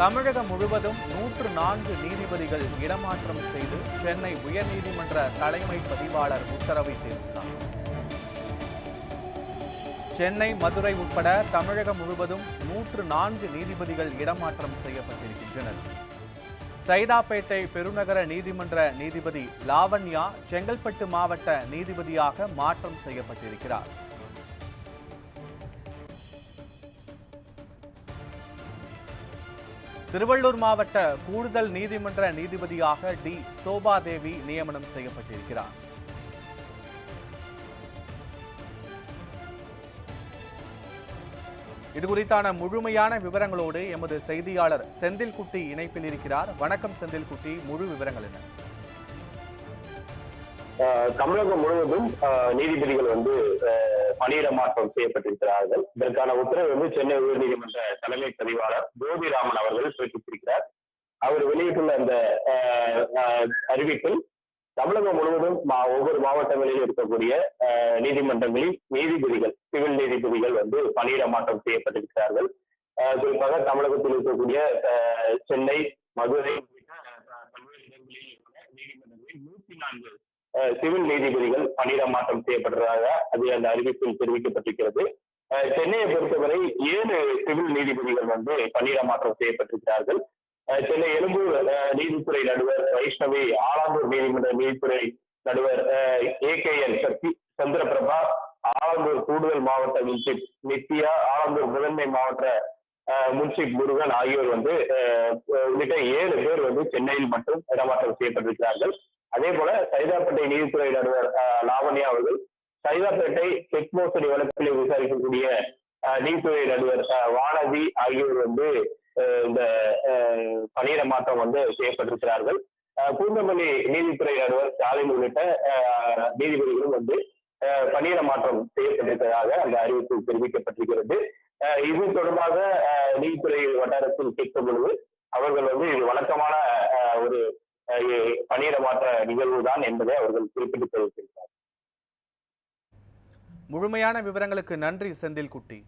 தமிழகம் முழுவதும் நூற்று நான்கு நீதிபதிகள் இடமாற்றம் செய்து சென்னை உயர்நீதிமன்ற தலைமை பதிவாளர் உத்தரவிட்டிருக்கிறார். சென்னை மதுரை உட்பட தமிழகம் முழுவதும் நூற்று நான்கு நீதிபதிகள் இடமாற்றம் செய்யப்பட்டிருக்கின்றனர். சைதாப்பேட்டை பெருநகர நீதிமன்ற நீதிபதி லாவண்யா செங்கல்பட்டு மாவட்ட நீதிபதியாக மாற்றம் செய்யப்பட்டிருக்கிறார். திருவள்ளூர் மாவட்ட கூடுதல் நீதிமன்ற நீதிபதியாக டி. சோபாதேவி நியமனம் செய்யப்பட்டிருக்கிறார். இது குறித்தான முழுமையான விவரங்களோடு எமது செய்தியாளர் செந்தில்குட்டி இணைப்பில் இருக்கிறார். வணக்கம் செந்தில்குட்டி. முழு விவரங்கள் என்ன? தமிழகம் முழுவதும் நீதிபதிகள் வந்து ஆஹ் பணியிட மாற்றம் செய்யப்பட்டிருக்கிறார்கள். இதற்கான உத்தரவு வந்து சென்னை உயர்நீதிமன்ற தலைமை பதிவாளர் ஜோதிராமன் அவர்கள் பிறப்பித்திருக்கிறார். அவர் வெளியிட்டுள்ள அந்த அறிவிப்பில் தமிழகம் முழுவதும் ஒவ்வொரு மாவட்டங்களிலும் இருக்கக்கூடிய ஆஹ் நீதிமன்றங்களில் நீதிபதிகள் சிவில் நீதிபதிகள் வந்து பணியிட மாற்றம் செய்யப்பட்டிருக்கிறார்கள். ஆஹ் குறிப்பாக தமிழகத்தில் இருக்கக்கூடிய ஆஹ் சென்னை மதுரை உள்ளிட்ட பல்வேறு இடங்களில் நீதிமன்றங்களில் நூத்தி நான்கு சிவில் நீதிபதிகள் பணியிட மாற்றம் செய்யப்படுறதாக அது அந்த அறிவிப்பில் தெரிவிக்கப்பட்டிருக்கிறது. சென்னையை பொறுத்தவரை ஏழு சிவில் நீதிபதிகள் வந்து பணியிட மாற்றம் செய்யப்பட்டிருக்கிறார்கள். சென்னை எழும்பூர் நீதித்துறை நடுவர் வைஷ்ணவி ஆலாந்தூர் நீதிமன்ற நீதித்துறை நடுவர் A K L Sakthi Chandraprabha Alandur கூடுதல் மாவட்ட முன்சிப் நித்யா ஆலந்தூர் முதன்மை மாவட்ட முன்சிப் முருகன் ஆகியோர் வந்து உள்ளிட்ட ஏழு பேர் வந்து சென்னையில் மட்டும் இடமாற்றம் செய்யப்பட்டிருக்கிறார்கள். அதே போல சைதாப்பேட்டை நீதித்துறை நடுவர் லாவண்யா அவர்கள் சைதாப்பேட்டை செக் மோசடி வழக்கில் விசாரிக்கக்கூடிய அஹ், நீதித்துறை நடுவர் வானதி ஆகியோர் வந்து இந்த பணியிட மாற்றம் வந்து செய்யப்பட்டிருக்கிறார்கள். பூந்தமல்லி நீதித்துறை நடுவர் ஸ்டாலின் உள்ளிட்ட நீதிபதிகளும் வந்து பணியிட மாற்றம் செய்யப்பட்டிருப்பதாக அந்த அறிவிப்பில் தெரிவிக்கப்பட்டிருக்கிறது. அஹ், இது தொடர்பாக அஹ், நீதித்துறை வட்டாரத்தில் கேட்கும் பொழுது அவர்கள் வந்து இது வழக்கமான பணியிட மாற்ற நிகழ்வு தான் என்பதை அவர்கள் குறிப்பிட்டு தெரிவித்திருக்கிறார் முழுமையான விவரங்களுக்கு நன்றி செந்தில்குட்டி.